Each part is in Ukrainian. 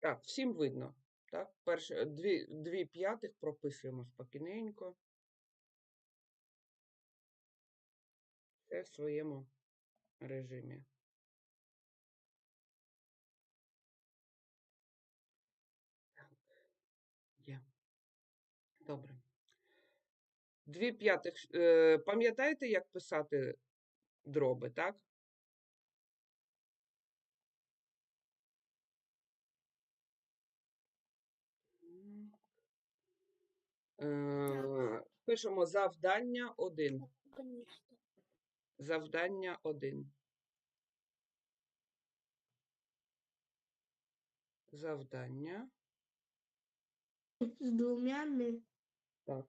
Так, всім видно. Так, перше, дві, дві п'ятих прописуємо спокійненько. Все в своєму режимі. Так, є. Добре. Дві п'ятих. Е, пам'ятаєте, як писати дроби, так? Е, пишемо завдання 1. Завдання 1. Завдання. С двумя ми. Так.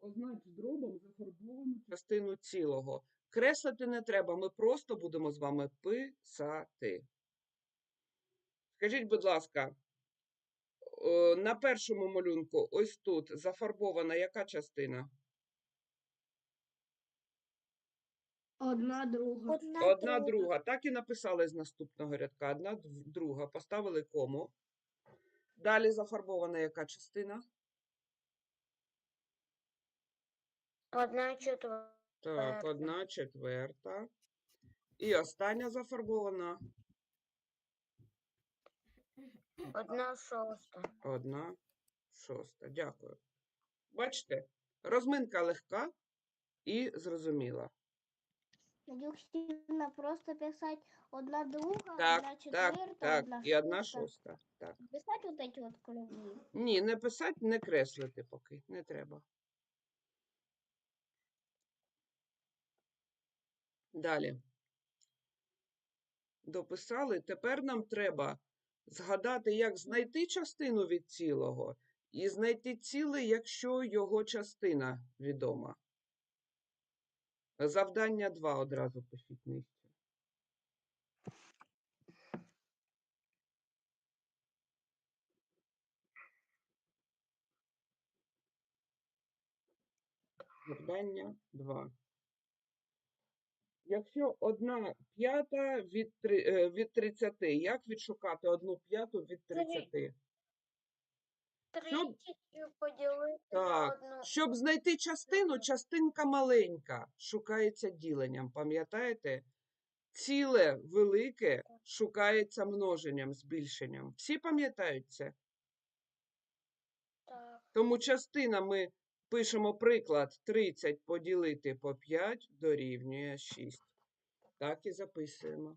Означ дробом зафарбовану частину цілого. Креслити не треба, ми просто будемо з вами писати. Скажіть, будь ласка, на першому малюнку, ось тут, зафарбована яка частина? Одна друга. Одна друга. Так і написали з наступного рядка. Одна друга. Поставили кому. Далі зафарбована яка частина? Одна четверта. Так, одна четверта. І остання зафарбована Одна шоста. одна шоста. Дякую. Бачите, розминка легка і зрозуміла. Надюксівна просто писать одна друга, Так, одна четверта, так. одна І одна шоста. Так. Писать вот эти вот круги. Ні, не писати, не креслити поки. Не треба. Далі. Дописали. Тепер нам треба згадати, як знайти частину від цілого, і знайти ціле, якщо його частина відома. Завдання 2 одразу пишіть нижче. Завдання 2. Якщо одна п'ята від, е, від 30, як відшукати одну п'яту від 30? Тридцять поділити на Так, щоб знайти частину, частинка маленька шукається діленням, пам'ятаєте? Ціле велике шукається множенням, збільшенням. Всі пам'ятають це? Так. Тому частина ми пишемо приклад 30 поділити по 5 дорівнює 6. Так і записуємо.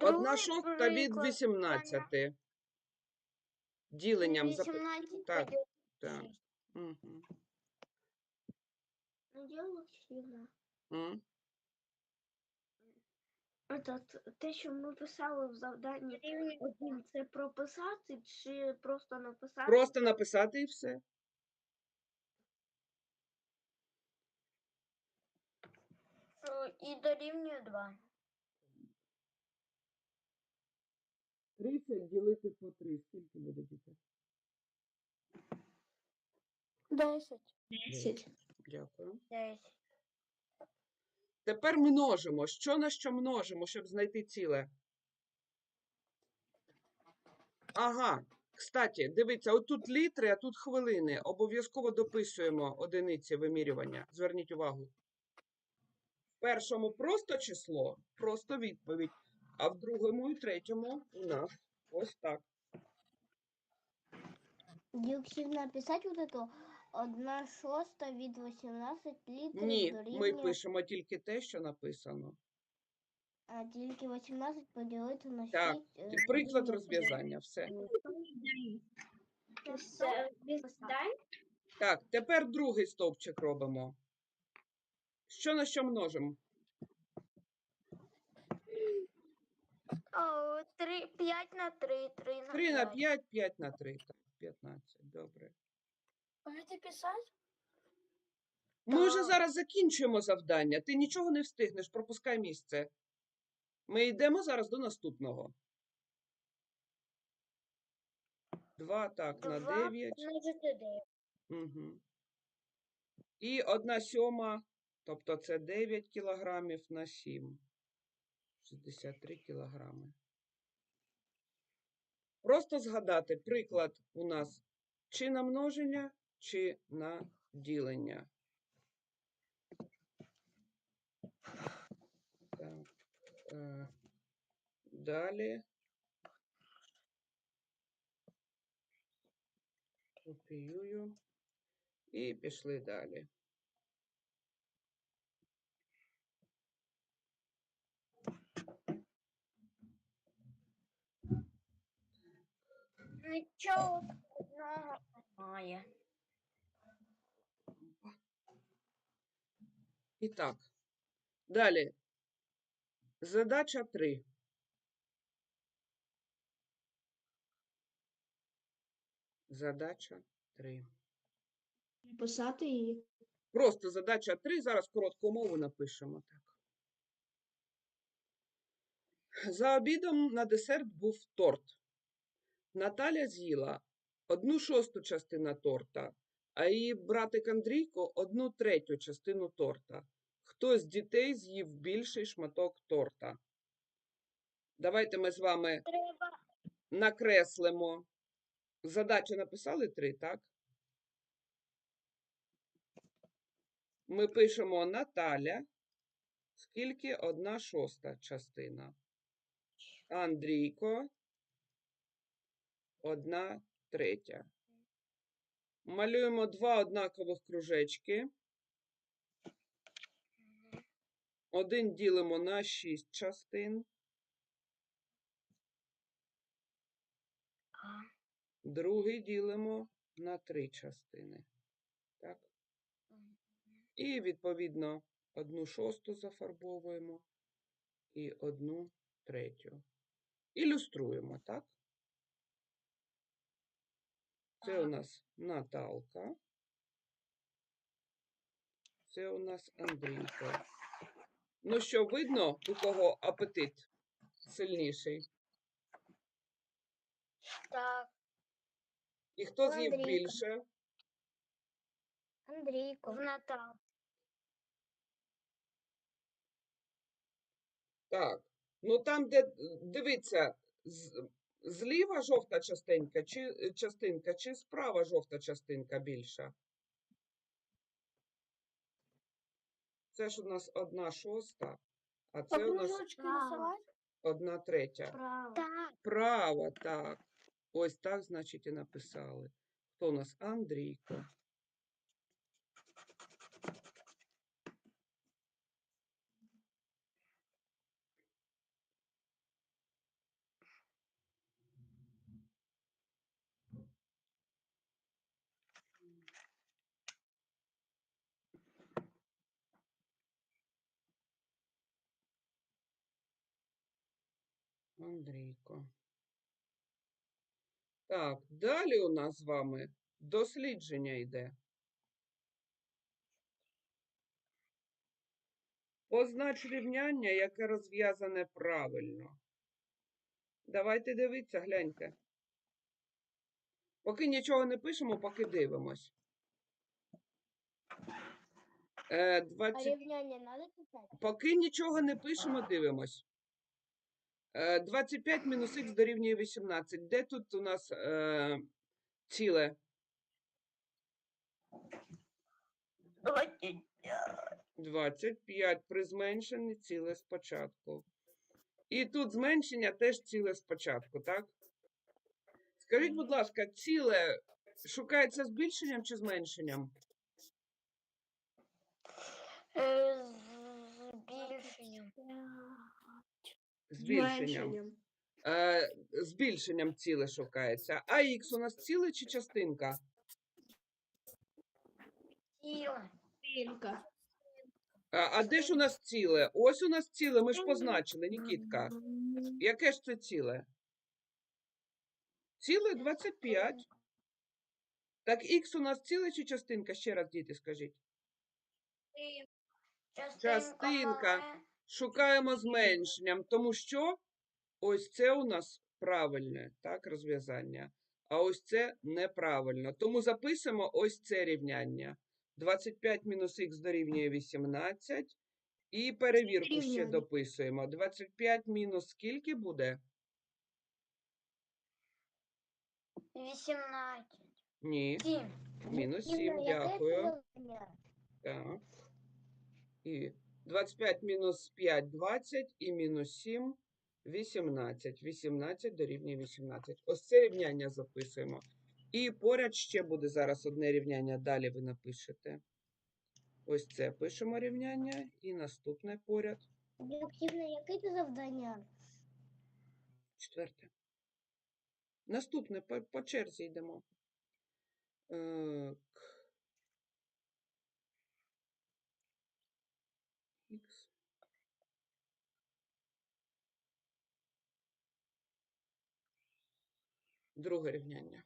Одна шоста від приклад. 18. Діленням запи... 18 Так, так. на шість. Мгм. Этот, те, що ми писали в завданні один, це прописати чи просто написати? Просто написати і все. Е, І дорівнює 2. 30 ділити по 3. Скільки буде діти? Десять. Десять. Дякую. 10. Тепер множимо. Що на що множимо, щоб знайти ціле? Ага. Кстати, дивіться, отут літри, а тут хвилини. Обов'язково дописуємо одиниці вимірювання. Зверніть увагу. В першому просто число, просто відповідь, а в другому і третьому у нас ось так. Дюксівна писать вот это одна шоста від 18 літрів Ні, ми пишемо тільки те, що написано. а тільки 18 поділити на 6. Так, Приклад розв'язання. Все. Так, тепер другий стовпчик робимо. Що на що множимо? 5 на 3, 3 на 3 на 5. 5, 5 на 3. Так, 15. Добре. Будете писати? Ми вже зараз закінчуємо завдання. Ти нічого не встигнеш, пропускай місце. Ми йдемо зараз до наступного. 2, так, на 9. Множити 9. Угу. І 1 сьома Тобто це 9 кілограмів на 7. 63 кілограми. Просто згадати приклад у нас чи на множення, чи на ділення. Так. е, Далі. Копіюю. І пішли далі. Нічого складного немає. І так. Далі. Задача 3. Задача 3. Писати її. Просто задача 3. Зараз коротку мову напишемо так. За обідом на десерт був торт. Наталя з'їла одну шосту частину торта, а її братик Андрійко одну третю частину торта. Хто з дітей з'їв більший шматок торта? Давайте ми з вами накреслимо. Задачу написали три, так? Ми пишемо Наталя, скільки одна шоста частина. Андрійко, одна третя. Малюємо два однакових кружечки. Один ділимо на шість частин. Другий ділимо на три частини. Так? І, відповідно, одну шосту зафарбовуємо і одну третю. Ілюструємо, так? Це у нас Наталка. Це у нас Андрійко. Ну що, видно, у кого апетит сильніший? так. І хто з'їв Андрійка. більше? Андрійко. Натал. Так. Ну там, де дивіться, з- зліва жовта частинка чи е, частинка, чи справа жовта частинка більша. Це ж у нас одна шоста, а це у нас одна третя. Право. Так. Право, так. Ось так, значить, і написали. Хто у нас? Андрійко. Андрійко. Так, далі у нас з вами дослідження йде. Познач рівняння, яке розв'язане правильно. Давайте дивіться, гляньте. Поки нічого не пишемо, поки дивимось. Е, 20... рівняння треба писати? Поки нічого не пишемо, дивимось. Е, 25 мінус х дорівнює 18. Де тут у нас е, ціле? 25 при зменшенні ціле спочатку. І тут зменшення теж ціле спочатку, так? Скажіть, будь ласка, ціле шукається збільшенням чи зменшенням? Е, Збільшенням. Збільшенням. Е, збільшенням ціле шукається. А х у нас ціле чи частинка? Стрілка. А, а де ж у нас ціле? Ось у нас ціле, ми ж позначили, Нікітка. Яке ж це ціле? Ціле 25. Так х у нас ціле чи частинка? Ще раз, діти, скажіть. Частинка. але Шукаємо зменшенням, тому що ось це у нас правильне так, розв'язання, а ось це неправильно. Тому записуємо ось це рівняння. 25 мінус х дорівнює 18. І перевірку ще дописуємо. 25 мінус скільки буде? 18. Ні. 7. Мінус 7, дякую. Так. І 25 мінус 5 – 20, і мінус 7 – 18. 18 дорівнює 18. Ось це рівняння записуємо. І поряд ще буде зараз одне рівняння, далі ви напишете. Ось це пишемо рівняння, і наступне поряд. Об'єктивно, яке це завдання? Четверте. Наступне по, по черзі йдемо. Е, к. Х. Друге рівняння.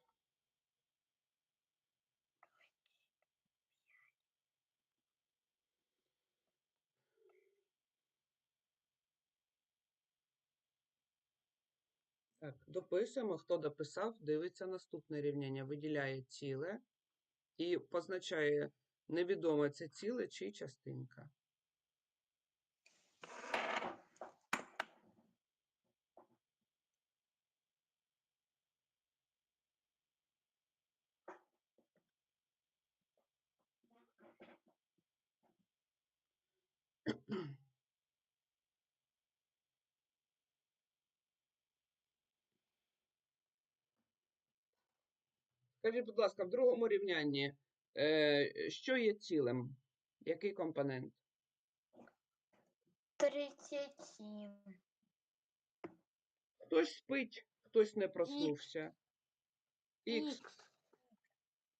Так, дописуємо. Хто дописав, дивиться наступне рівняння, виділяє ціле і позначає невідоме це ціле чи частинка. Скажіть, будь ласка, в другому рівнянні, е, що є цілим? Який компонент? 37. Хтось спить, хтось не проснувся. Х.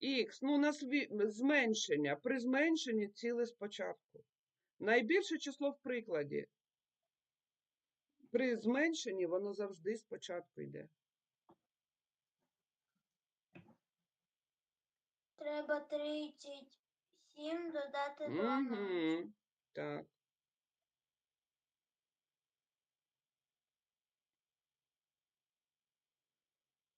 Х, ну у нас зменшення. При зменшенні ціле спочатку. Найбільше число в прикладі. При зменшенні воно завжди спочатку йде. Треба 37 додати 12. Угу. Так.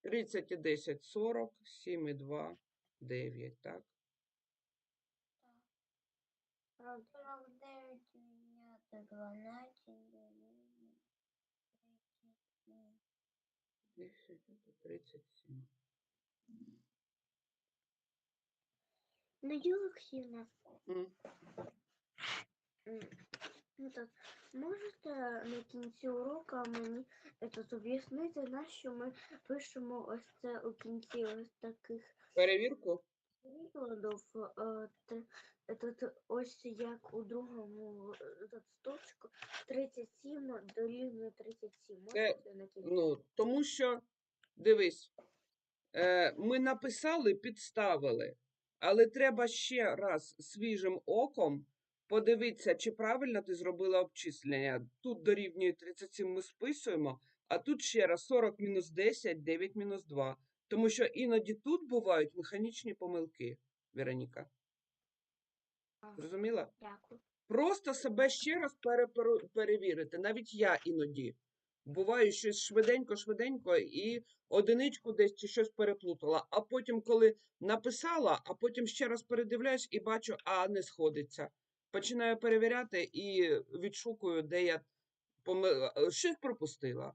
Тридцять і десять сорок, сім і два, дев'ять, так? 49 відняти 12 дорівнює 37. Десять, це тридцять сім. Надія Олексіївна, М. м, ну так, можете на кінці уроку мені этот, об'яснити, на що ми пишемо ось це у кінці ось таких Перевірку? прикладів, е, те- этот, ось як у другому е, этот, стовпчику 37 дорівнює 37. Можете на кінці? Ну, тому що, дивись, е, ми написали, підставили, але треба ще раз свіжим оком подивитися, чи правильно ти зробила обчислення. Тут дорівнює 37 ми списуємо, а тут ще раз 40 мінус 10, 9 мінус 2. Тому що іноді тут бувають механічні помилки, Вероніка. Зрозуміла? Дякую. Просто себе ще раз перевірити. Навіть я іноді. Буває щось швиденько-швиденько і одиничку десь чи щось переплутала. А потім, коли написала, а потім ще раз передивляюсь і бачу, а не сходиться. Починаю перевіряти і відшукую, де я поми... е, щось пропустила.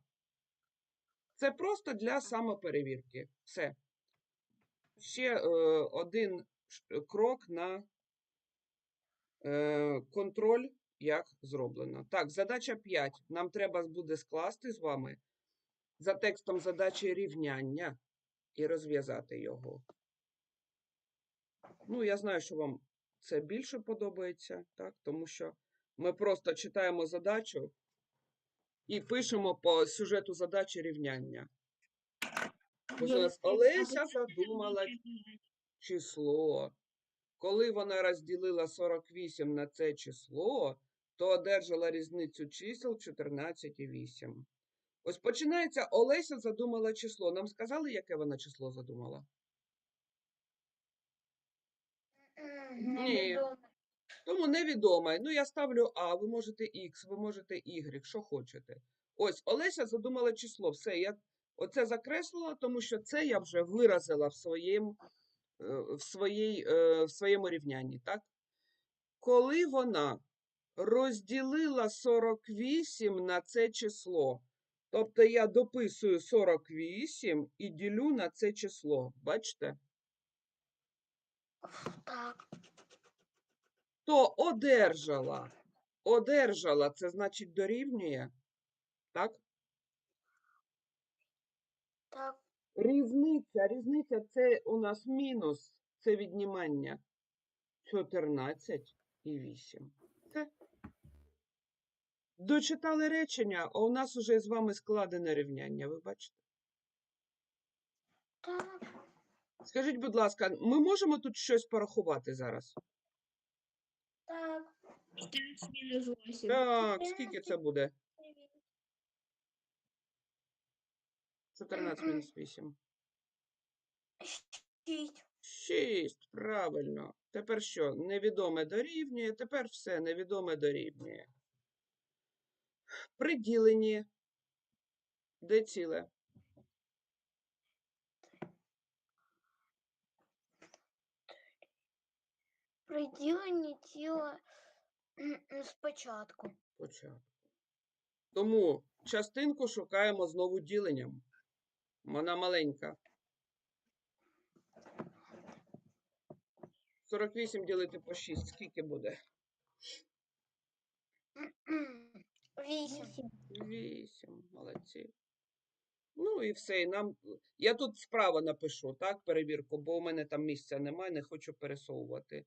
Це просто для самоперевірки. Все. Ще е, один крок на е, контроль, як зроблено. Так, задача 5. Нам треба буде скласти з вами за текстом задачі рівняння і розв'язати його. Ну, я знаю, що вам це більше подобається, так? тому що ми просто читаємо задачу і пишемо по сюжету задачі рівняння. Олеся задумала число. Коли вона розділила 48 на це число, то одержала різницю чисел 14 і 8. Ось починається Олеся задумала число. Нам сказали, яке вона число задумала? Ні. Тому невідоме. Ну, я ставлю А, ви можете Х, ви можете Y, що хочете. Ось, Олеся задумала число. Все, я оце закреслила, тому що це я вже виразила в своєму е, в, своїй, е, в своєму рівнянні, так? Коли вона розділила 48 на це число, тобто я дописую 48 і ділю на це число, бачите? Так. То одержала. Одержала, це значить дорівнює, так? Так. Різниця, різниця це у нас мінус, це віднімання 14 і 8. Дочитали речення, а у нас уже з вами складене рівняння, ви бачите? Так. Скажіть, будь ласка, ми можемо тут щось порахувати зараз? Так. 14 мінус 8. Так, скільки це буде? 14 мінус 8. 6. 6, правильно. Тепер що? Невідоме дорівнює, тепер все невідоме дорівнює. При діленні. Де ціле? При діленні тіла м, спочатку. Тому частинку шукаємо знову діленням. Вона маленька. 48 ділити по 6. Скільки буде? 8. 8. Молодці. Ну і все. І нам... Я тут справа напишу, так, перевірку, бо у мене там місця немає, не хочу пересовувати.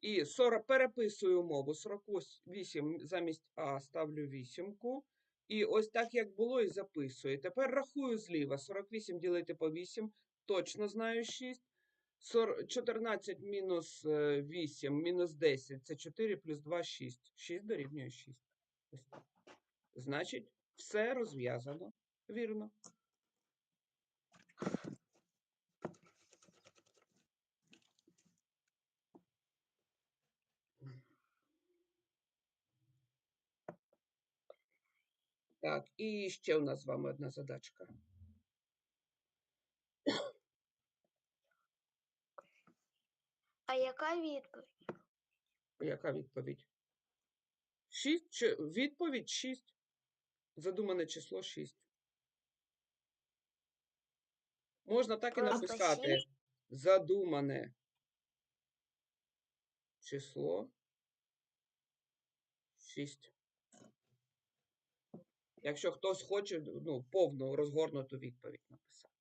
І 40... переписую умову. 48 замість А ставлю вісімку. І ось так, як було, і записую. Тепер рахую зліва. 48 ділити по 8. Точно знаю 6. 14 мінус е, 8, мінус 10 це 4 плюс 2 6. 6 дорівнює 6. Ось так. Значить, все розв'язано. Вірно. Так, і ще у нас з вами одна задачка. А яка відповідь? Яка відповідь? 6 чи відповідь 6. Задумане число 6. Можна так і написати. шість? Задумане число 6. Якщо хтось хоче ну, повну розгорнуту відповідь написати.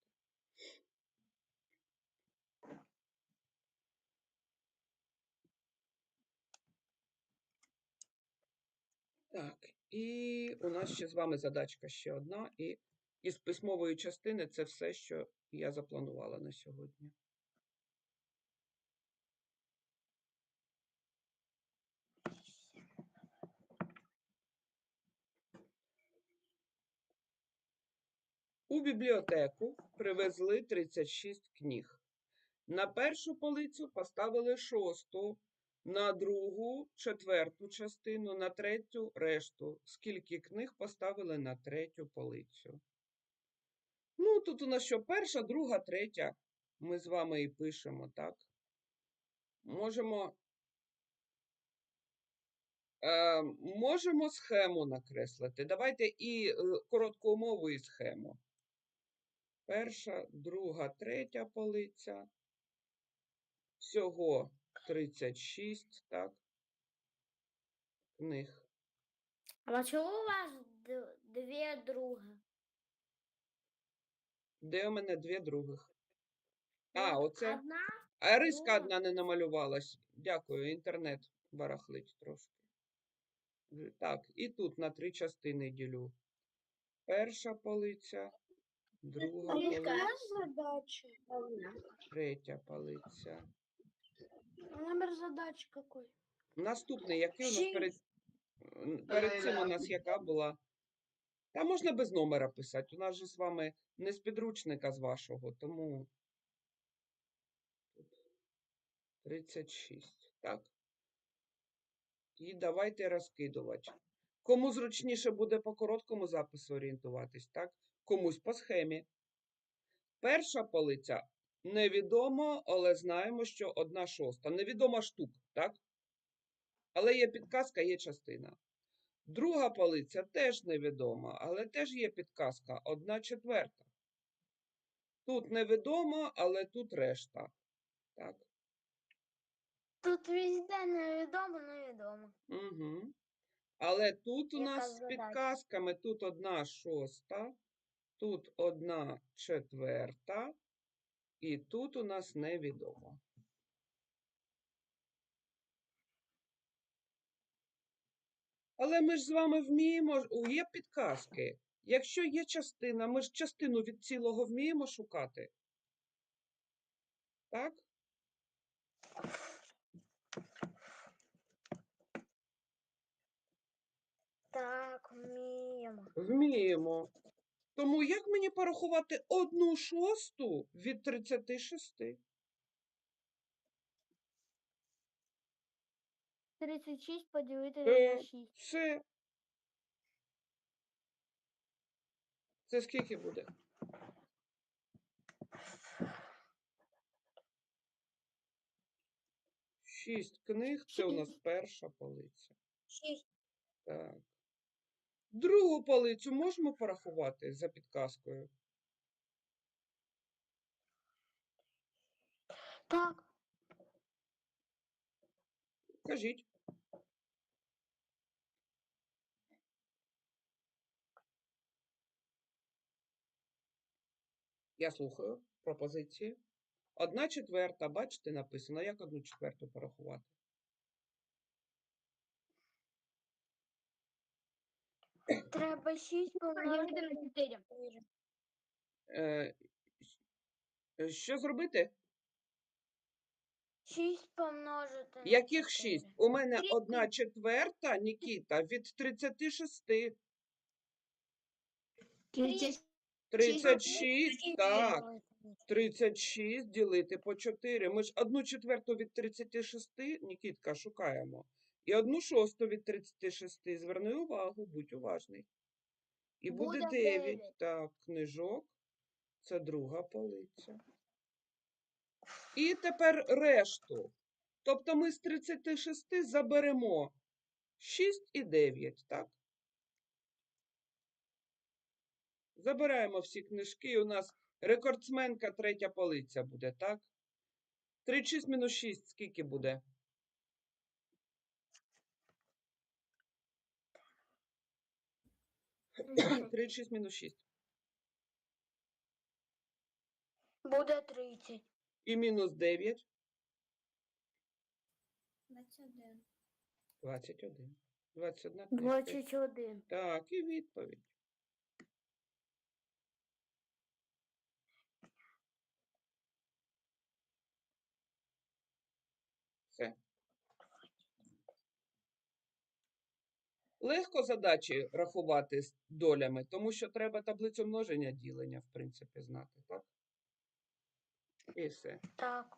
Так, і у нас ще з вами задачка ще одна. І із письмової частини це все, що я запланувала на сьогодні. У бібліотеку привезли 36 книг. На першу полицю поставили шосту, на другу четверту частину, на третю решту. Скільки книг поставили на третю полицю? Ну, тут у нас що перша, друга, третя. Ми з вами і пишемо, так? Можемо. Е, можемо схему накреслити. Давайте і е, коротку і схему. Перша, друга, третя полиця. Всього 36, так? Книг. А чого у вас дві друга? Де у мене дві других? А, оце. Одна? А риска одна не намалювалась. Дякую, інтернет барахлить трошки. Так, і тут на три частини ділю. Перша полиця, друга полиця, третя полиця. Номер задачи какой? Наступний, який у нас Шість. перед, перед цим у нас яка була? Та можна без номера писати. У нас же з вами не з підручника з вашого, тому тут 36, так? І давайте розкидувати. Кому зручніше буде по короткому запису орієнтуватись, так? Комусь по схемі. Перша полиця невідомо, але знаємо, що одна шоста. Невідома штук, так? Але є підказка, є частина. Друга полиця теж невідома, але теж є підказка, одна четверта. Тут невідомо, але тут решта. Так. Тут везде невідомо, невідомо. Угу. Але тут у Яка нас з задача? підказками тут одна шоста, тут одна четверта, і тут у нас невідомо. Але ми ж з вами вміємо, у, є підказки. Якщо є частина, ми ж частину від цілого вміємо шукати. Так? Так, вміємо. Вміємо. Тому як мені порахувати одну шосту від 36? 36 поділити Е, на 6. Все. Це скільки буде? Шість книг це у нас перша полиця. 6. Так. Другу полицю можемо порахувати за підказкою? Так. Кажіть. Я слухаю пропозиції. Одна четверта, бачите, написано, як одну четверту порахувати. Треба 6 помножити на 4. Е, що зробити? 6 помножити на Яких 4. шість? У мене одна четверта, Нікіта, від 36. 36, так. 36 ділити по 4. Ми ж одну четверту від 36, Нікітка, шукаємо. І одну шосту від 36. Зверни увагу, будь уважний. І буде Буде 9. дев'ять. Так, книжок. Це друга полиця. І тепер решту. Тобто ми з 36 заберемо 6 і 9, так? Забираємо всі книжки, і у нас рекордсменка третя полиця буде, так? 36 мінус 6 скільки буде? 36 мінус 6. Буде 30. І мінус 9 21. 21. 21 книжка. 21. Так, і відповідь. Все. Легко задачі рахувати з долями, тому що треба таблицю множення ділення, в принципі, знати, так? І все. Так.